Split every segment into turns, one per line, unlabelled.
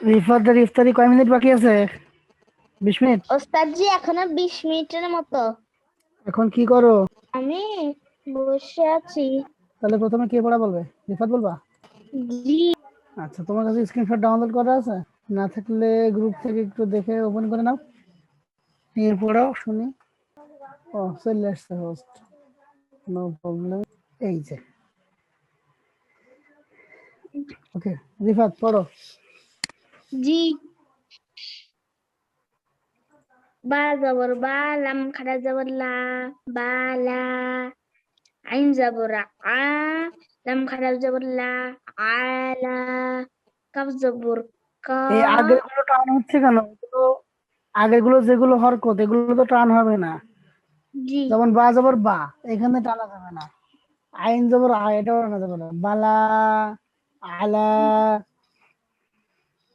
রিফাতের ইফতারি কয় মিনিট বাকি আছে? বিশ মিনিট?
ওস্তাদ জি এখনও বিশ মিনিটের মতো।
এখন কি করো?
আমি বসে আছি।
তাহলে প্রথমে কে পড়া বলবে? রিফাত বলবা?
জি।
আচ্ছা তোমার কাছে স্ক্রিনশট ডাউনলোড করা আছে? না থাকলে গ্রুপ থেকে একটু দেখে ওপেন করে নাও। পড়াও শুনি। ও চলে আসছে হোস্ট নো প্রবলেম এই যে। ওকে রিফাত পড়ো।
জি। বা জবর বা লাম খাড়া জবর লা বা লা আইন জবর আ লাম খাড়া জবর লা আলা কাফ জবর কা।
এই আগেরগুলো টান হচ্ছে কেন? এগুলো আগেরগুলো যেগুলো হরকত এগুলো তো টান হবে না।
জি।
যেমন বা জবর বা এখানে টানা যাবে না। আইন জবর আ এটাও টানা যাবে না। বালা আলা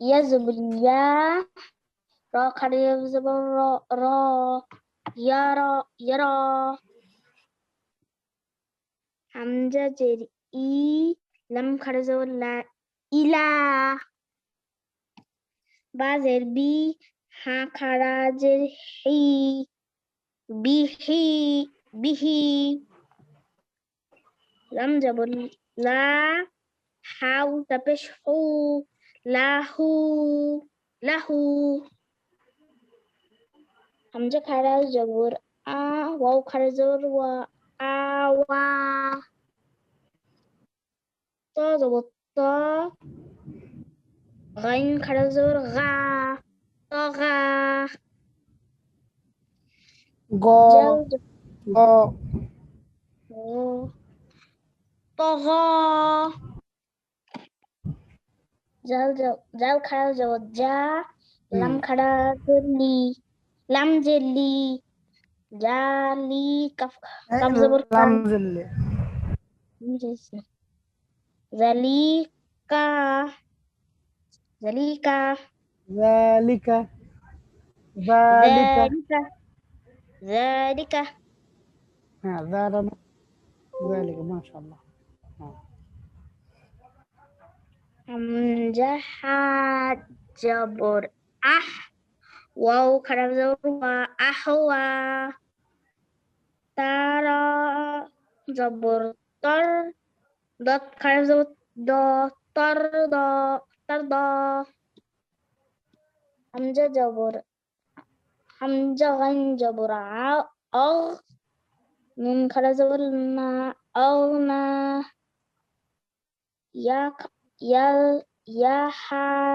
يذهب يا راقر يذهب الراء را يا را حمزة جر إي. لم خرج ولا إلى بازر بي. ها خرج حي. بحي به لم جبل لا হাউ তাপেশ হু লাহু লাহু। হামজা খাড়া জবর আ ওয়াও খাড়া জবর ওয়া আওয়া ত জবর ত গাইন খাড়া জবর গা তগা
গ।
জাল
গ
জবর তগা জাল जावखाळ जोजा लांबखाडाली हम्म. लांबजेल्ली
जाली. कफ
कफजबर लांबजेल्ली झाली
का? झाली
का? झाली
का? झाली का? झाली का?
हाँ झालं झाली का? माशाल्लाह. हाँ. حمزه جبر أح واو كرم زبر أحوى ترى زبر تر ضد كرم زبر ضد تر ضد تر جبر همزة غين جبر أغ من كرم زبر ما ياك يحزبر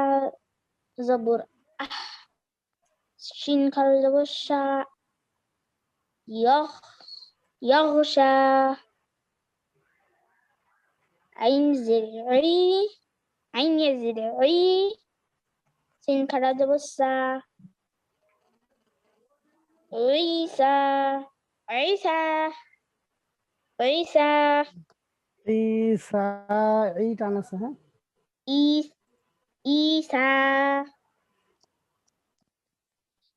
شين كالوشا يخ يغشا عين زرعي عين زرعي سين كالوشا عيسى عيسى عيسى. عيسى عيد على صحيح y, Isa.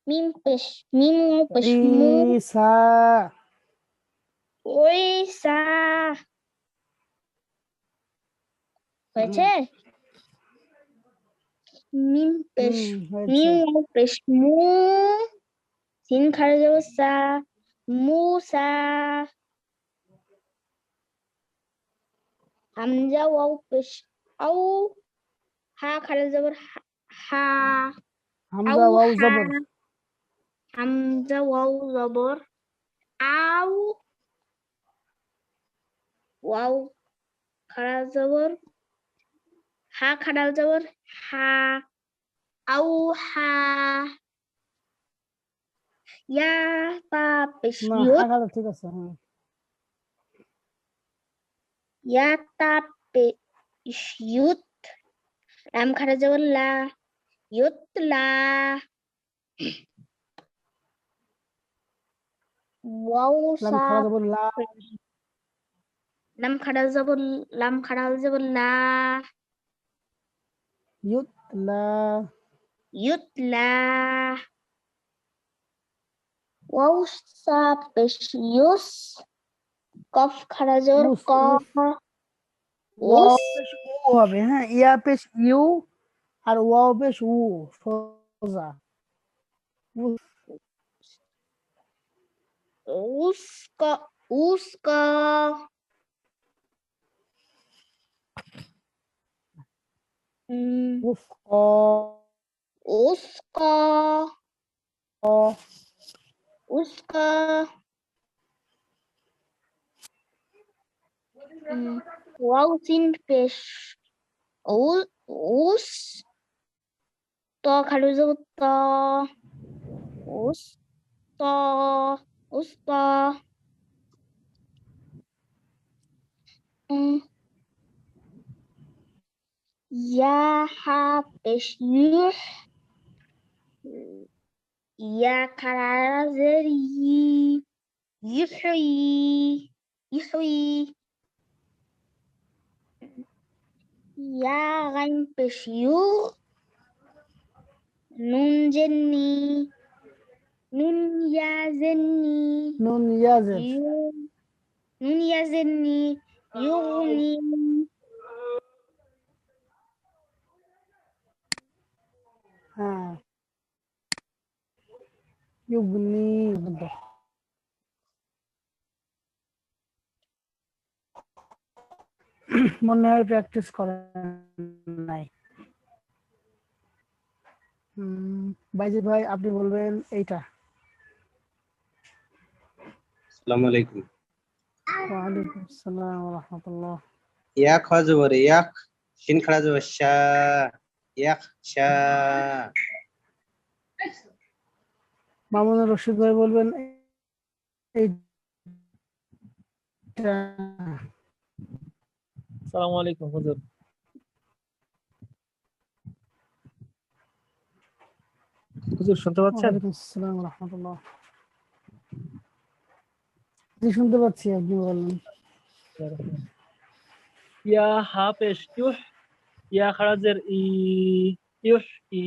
Mim pes, mim pesmu. Isa. Isa. Hece. Mm. Mim pes, mm, mim pesmu. Sin
karyosa.
Musa.
Hamza wau pes au.
حاك على الزبر حا همزة واو زبر. حمزة واو زبر.
أو
واو
على زبر حاك
على زبر حا أو حا يا بابش
يوت
يا تابش يوت رمخرج ولا يطلع. ووصى لم
خرج
ولا
لم
خرج
ولا يطلع. يطلع. ووصى بشيوس قف خرج قف ووصى Robert, né? E, a,
e o, o
Albert
o Souza. Os, os, os Hum. Uska. Uska. Uska. um, Rosin Pesh Us To Karuzo To Us To Us To Ya ha peşyuh Ya karara zeri Yuhri Yuhri Jahren bis Jur. Nun jenni. Nun
ja. Nun
ja. Nun ja sind nie.
Juni. Ah. মনে হয় practice করেন নাই। হুম বাইজিৎ ভাই আপনি বলবেন এইটা।
আসসালামু আলাইকুম।
ওয়ালাইকুম আসসালাম ওয়া রাহমাতুল্লাহ।
ইয়া খ জবর ইয়াক। শিন খাড়া জবর শা ইয়াক শা
মামুনুর রশিদ ভাই বলবেন এইটা।
সালামু আলাইকুম হুজুর। হুজুর শুনতে পাচ্ছেন?
আসসালাম রাহমাতুল্লাহ। জি শুনতে পাচ্ছি আপনি বলেন।
ইয়া হা পেশ ইউহ ইয়া খারাজের ই ইউহ ই।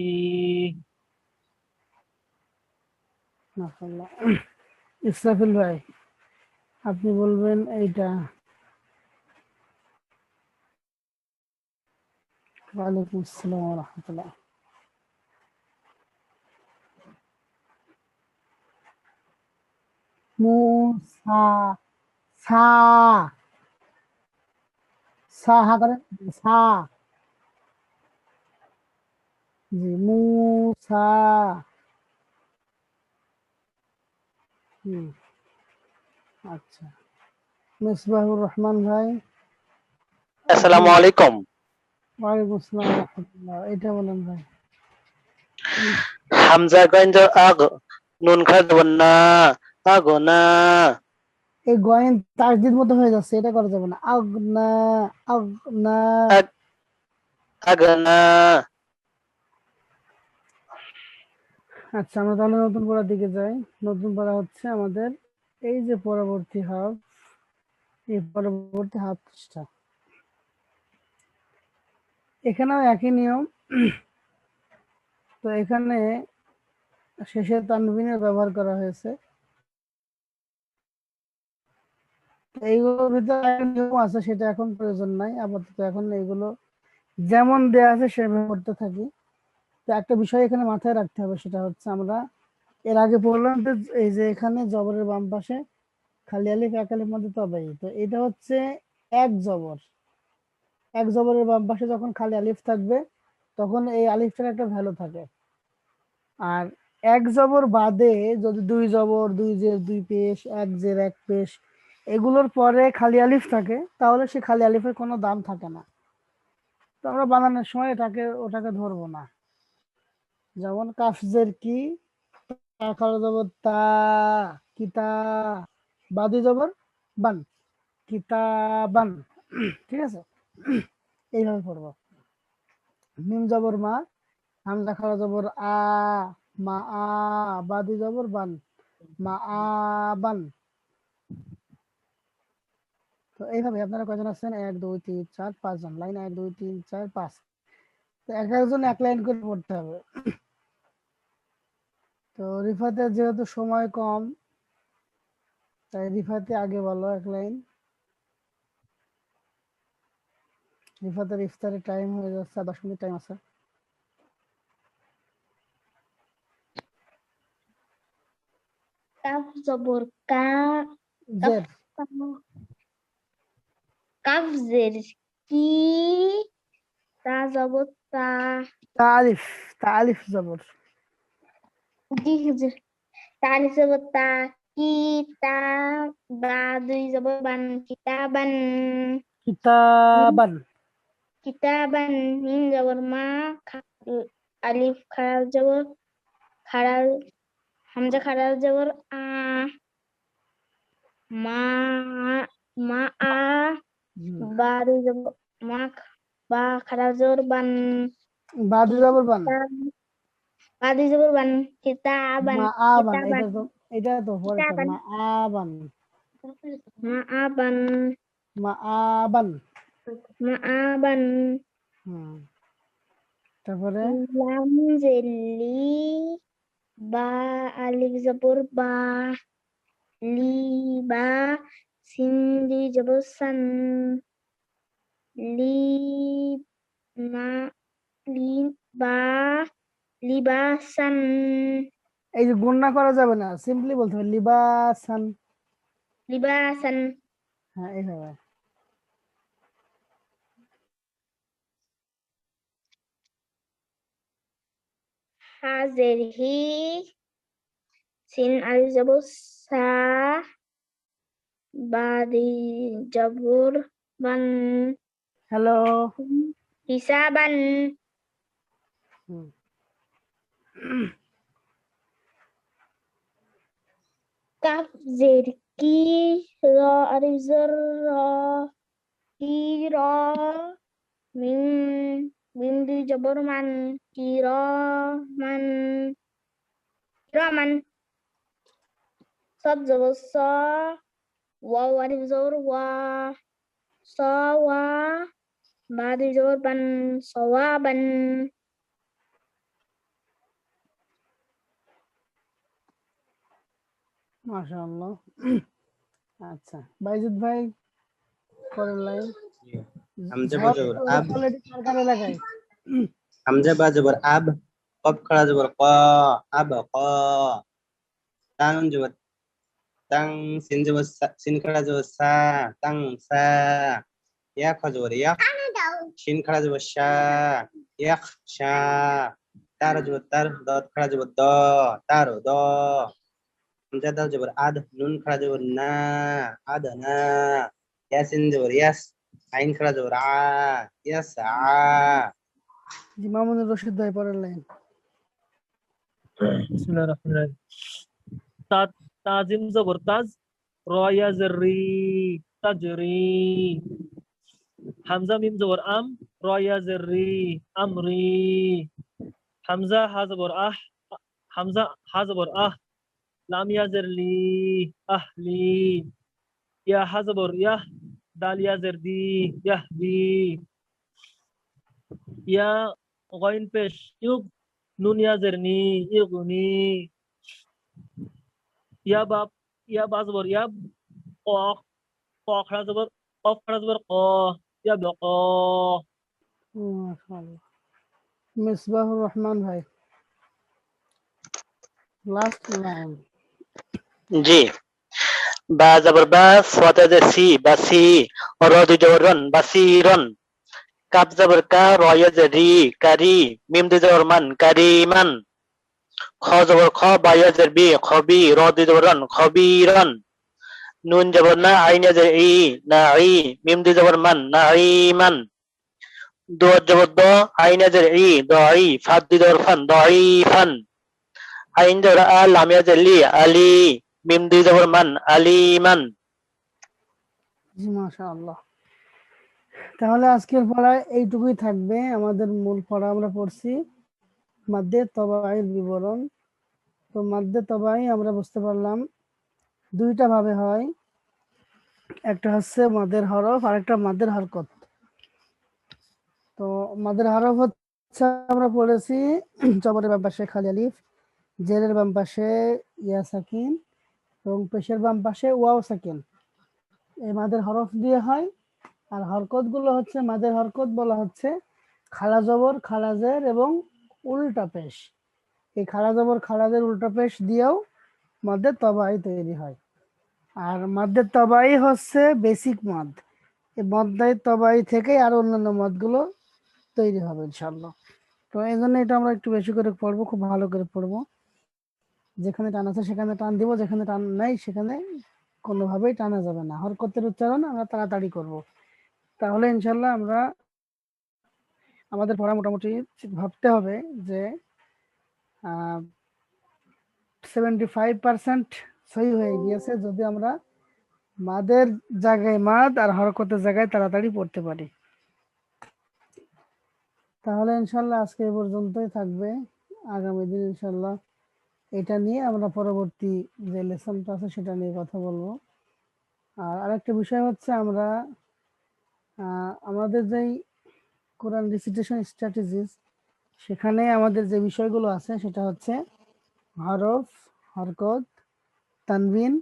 মাশাআল্লাহ। ইসরাফিল ভাই আপনি বলবেন এইটা ওয়ালাইকুম আসসালাম ওয়া রাহমাতুল্লাহ মুসা সা সা হা করেন সা জি মুসা হুম আচ্ছা মিসবাহুর রহমান ভাই
আসসালামু আলাইকুম
ওয়ালাইকুম আসসালাম রাহমাতুল্লাহ এটা বলেন ভাই।
হামজা গঞ্জ আগ নুন খা দেবেন না আগ না।
এই গয়েন তাসদিদ মতো হয়ে যাচ্ছে এটা করা যাবে না। আগনা আগনা
আগ না।
আচ্ছা আমরা তাহলে নতুন পড়ার দিকে যাই। নতুন পড়া হচ্ছে আমাদের এই যে পরবর্তী হাফ এই পরবর্তী হাফ পৃষ্ঠা এখানেও একই নিয়ম। তো এখানে শেষে তানবিনের ব্যবহার করা হয়েছে। এইগুলোর ভিতরে নিয়ম আছে, সেটা এখন প্রয়োজন নাই। আপাতত এখন এগুলো যেমন দেয়া আছে, সেভাবে করতে থাকি। তো একটা বিষয় এখানে মাথায় রাখতে হবে, সেটা হচ্ছে আমরা এর আগে বললাম যে এই যে এখানে জবরের বাম পাশে খালি আলিফ, এক আলিফ মধ্যে তবেই। তো এটা হচ্ছে এক জবর। এক জবরের বাম পাশে যখন খালি আলিফ থাকবে, তখন এই আলিফটার একটা ভ্যালু থাকে। আর এক জবর বাদে যদি দুই জবর, দুই জের দুই পেশ, এক জের, এক পেশ, এগুলোর পরে খালি আলিফ থাকে, তাহলে সে খালি আলিফের কোনো দাম থাকে না। তো আমরা বানানোর সময় এটাকে, ওটাকে ধরবো না। যেমন কাফজের কি? তা খাড়া জবর, তা কিতা বাদি জবর, বান কিতাবান ঠিক আছে? এইভাবে পড়ব। মিম জবর মা, হামজা খাড়া জবর আ, মা আ, বাদি জবর বান, মা আ, বান। তো এইভাবে আপনারা কয়জন আছেন? এক, দুই, তিন, চার পাঁচজন লাইন এক, দুই, তিন, চার, পাঁচ। তো এক একজন এক লাইন করে পড়তে হবে। তো রিফাতে যেহেতু সময় কম, তাই রিফাতে আগে বলো এক লাইন। রিফাতের ইফতারের টাইম হয়ে যাচ্ছে দশ মিনিট টাইম আছে।
কাফ জবর কা
জের।
কাফ জের কি? তা জবর তা।
তালিফ তালিফ জবর।
জি হুজুর। তালিফ জবর তা kita ba দুই জবর বান কিতাবান মিম জবর মা আলিফ খারাপ জবর খারাপ হামজা খারাপ জবর আ মা মা আ
হুম।
বা দুই জবর মা বা খারাপ জবর বান
বাদু জবর বান
বা দুই জবর বান কিতাবান কিতাবান
এটা তো পরে মা আবান
মা আবান
মা আবান
মা আবান
হুম তারপরে
লাম জেলি বা আলিফ জবর বা লি বা সিন দুই জবর সান লি মা লি বা লিবাসান
এই যে গুণনা করা যাবে না সিম্পলি বলতে হবে লিবাসান
লিবাসান
হ্যাঁ এইভাবে
hazihi sin alif jabur sa badi jabur ban halo
bisa
ban
hmm.
kaf zirki ro alif zor ro min min di jabur man kira man kiraman sad zabur sa waw alif zar wa sa wa ba di jabur ban sawaban
মাশাআল্লাহ আচ্ছা বাইজিদ ভাই করেন line
Hamza বা জবর আব। হামজা বা জবর আব কফ খাড়া জবর ক আব ক। তাং জবর তাং সিন জবর সিন খাড়া জবর সা তাং সা। ইয়া খা জবর ইয়া শিন খাড়া জবর শা ইয়াক শা তার জবর তার দত খাড়া জবর দ তার দ। হামজা দাল জবর আদ নুন খাড়া জবর না আদ না। ইয়াসিন জবর ইয়াস। আইন খাড়া জবর আ ইয়াস আ।
জি মামুনুর রশিদ ভাই পরের লাইন।
বিসমিল্লাহির রহমানির রহিম। তা তাজিম জবর তাজ। রয়া জরি তাজরি। হামজা মিম জবর আম। রয়া জরি আমরি। হামজা হা জবর আহ। হামজা হা জবর আহ। লাম ইয়া জরলি আহলি। ইয়া হা জবর ইয়াহ Dalia Zerdi, Yahdi, Ya Ghain ya, Pesh, Yug, Nunya Zerni, Yuguni, Ya Bab, Ya Bazbar, Ya Qaq, Qaq kok Qaq Razbar, kok, Ya blok kok
oh. masbah Rahman Hai. Last line.
Ji. বা জবর বা ফতে যে C বা C র জবর রন বা C রন। Cup জবর কা, রয় যে রি কারি মিম দুই জবর মান কারিমান খ জবর খ বায় যে বি খবি র দুই জবর রন খবিরন নুন জবর না, আইন যে ই, না ই, মিম দুই জবর মান, না ইমান দো জবর দ, আইন যে ই, দ ই, ফাদ দুই জবর ফান, দ ই ফান। আইন জবর আ লামিয়া যে লি আলি মিম দুই জবর মান আলিমান
জি, মাশাআল্লাহ। তাহলে আজকের পড়ায় এইটুকুই থাকবে, আমাদের মূল পড়া আমরা পড়ছি মাদ্দে তবাইয়ের বিবরণ। তো মাদ্দে তবাই আমরা বুঝতে পারলাম দুইটা ভাবে হয়। একটা হচ্ছে মাদের হরফ আর একটা মাদের হরকত। তো মাদের হরফ হচ্ছে আমরা পড়েছি জবরের বাম পাশে খালি আলিফ, জেরের বাম পাশে ইয়া সাকিন এবং পেশের বাম পাশে ওয়াও সাকিন এই মাদের হরফ দিয়ে হয়। আর হরকতগুলো হচ্ছে, মাদের হরকত বলা হচ্ছে খালা জবর খালাজের এবং উল্টা পেশ। এই খালা জবর খালাজের উল্টা পেশ দিয়েও মাদের তবাই তৈরি হয়। আর মাদের তবাই হচ্ছে বেসিক মদ। এই মদ্দাই তবাই থেকে আর অন্যান্য মদগুলো তৈরি হবে ইনশাল্লাহ তো এই জন্য এটা আমরা একটু বেশি করে পড়ব, খুব ভালো করে পড়ব। যেখানে টান আছে সেখানে টান দিব, যেখানে টান নাই সেখানে কোনোভাবেই টানা যাবে না। হরকতের উচ্চারণ আমরা তাড়াতাড়ি করব। তাহলে ইনশাল্লাহ আমরা, আমাদের পড়া মোটামুটি ভাবতে হবে যে সেভেন্টি ফাইভ পার্সেন্ট সহি হয়ে গিয়েছে যদি আমরা মাদের জায়গায় মাদ আর হরকতের জায়গায় তাড়াতাড়ি পড়তে পারি। তাহলে ইনশাল্লাহ আজকে এ পর্যন্তই থাকবে। আগামী দিন ইনশাল্লাহ এটা নিয়ে আমরা পরবর্তী যে লেসনটা আছে সেটা নিয়ে কথা বলব। আর আরেকটা বিষয় হচ্ছে আমরা আমাদের যেই কোরআন রিসিটেশন স্ট্র্যাটেজিস সেখানে আমাদের যে বিষয়গুলো আছে সেটা হচ্ছে হরফ, হরকত, তানবিন,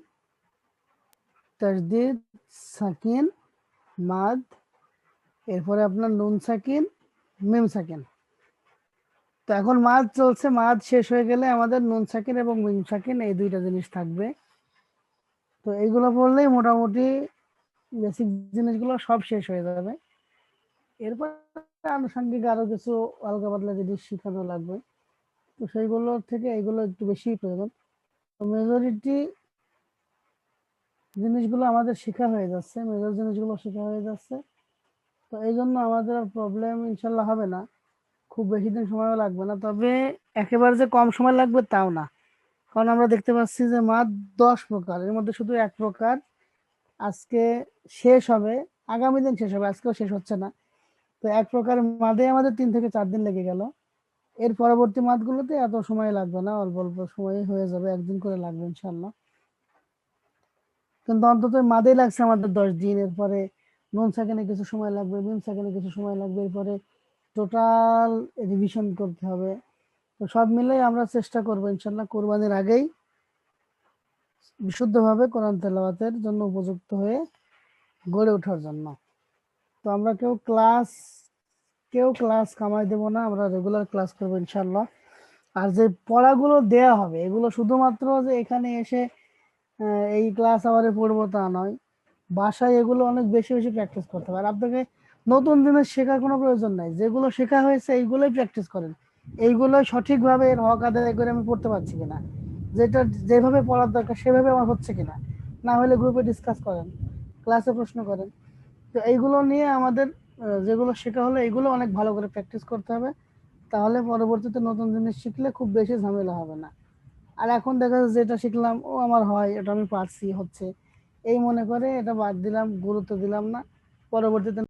তাজদিদ, সাকিন, মাদ, এরপরে আপনার নুন সাকিন, মিম সাকিন। তো এখন মাছ চলছে, মাছ শেষ হয়ে গেলে আমাদের নুন সাকিন এবং মিম সাকিন এই দুইটা জিনিস থাকবে। তো এইগুলো পড়লেই মোটামুটি বেসিক জিনিসগুলো সব শেষ হয়ে যাবে। এরপর আনুষঙ্গিক আরও কিছু আলগা পাতলা জিনিস শেখানো লাগবে। তো সেইগুলোর থেকে এগুলো একটু বেশি প্রয়োজন। তো মেজরিটি জিনিসগুলো আমাদের শেখা হয়ে যাচ্ছে মেজর জিনিসগুলো শেখা হয়ে যাচ্ছে। তো এই জন্য আমাদের প্রবলেম ইনশাল্লাহ হবে না। খুব বেশি দিন সময়ও লাগবে না, তবে একেবারে যে কম সময় লাগবে তাও না। কারণ আমরা দেখতে পাচ্ছি যে মাদ দশ প্রকার, এর মধ্যে শুধু এক প্রকার আজকে শেষ হবে, আগামী দিন শেষ হবে, আজকেও শেষ হচ্ছে না। তো এক প্রকার মাদে আমাদের তিন থেকে চার দিন লেগে গেল। এর পরবর্তী মাদগুলোতে এত সময় লাগবে না, অল্প অল্প সময় হয়ে যাবে, একদিন করে লাগবে ইনশাল্লাহ কিন্তু অন্তত মাদেই লাগছে আমাদের দশ দিন, এরপরে নুন সেকেন্ডে কিছু সময় লাগবে মিম সেকেন্ডে কিছু সময় লাগবে, এরপরে টোটাল রিভিশন করতে হবে। তো সব মিলেই আমরা চেষ্টা করব ইনশাল্লাহ কোরবানির আগেই বিশুদ্ধভাবে কোরআন তেলাওয়াতের জন্য উপযুক্ত হয়ে গড়ে ওঠার জন্য। তো আমরা কেউ ক্লাস কেউ ক্লাস কামাই দেব না, আমরা রেগুলার ক্লাস করব ইনশাল্লাহ আর যে পড়াগুলো দেয়া হবে, এগুলো শুধুমাত্র যে এখানে এসে এই ক্লাস আওয়ারে পড়ব তা নয়, বাসায় এগুলো অনেক বেশি বেশি প্র্যাকটিস করতে হবে। আর আপনাকে নতুন জিনিস শেখার কোনো প্রয়োজন নাই। যেগুলো শেখা হয়েছে এইগুলোই প্র্যাকটিস করেন। এইগুলো সঠিকভাবে এর হক আদায় করে আমি পড়তে পারছি কিনা? যেটা যেভাবে পড়ার দরকার সেভাবে আমার হচ্ছে কিনা? না হলে গ্রুপে ডিসকাস করেন ক্লাসে প্রশ্ন করেন। তো এইগুলো নিয়ে আমাদের যেগুলো শেখা হলো এগুলো অনেক ভালো করে প্র্যাকটিস করতে হবে। তাহলে পরবর্তীতে নতুন জিনিস শিখলে খুব বেশি ঝামেলা হবে না। আর এখন দেখা যাচ্ছে যেটা শিখলাম, ও আমার হয়, এটা আমি পারছি, হচ্ছে। এই মনে করে এটা বাদ দিলাম, গুরুত্ব দিলাম না। পরবর্তীতে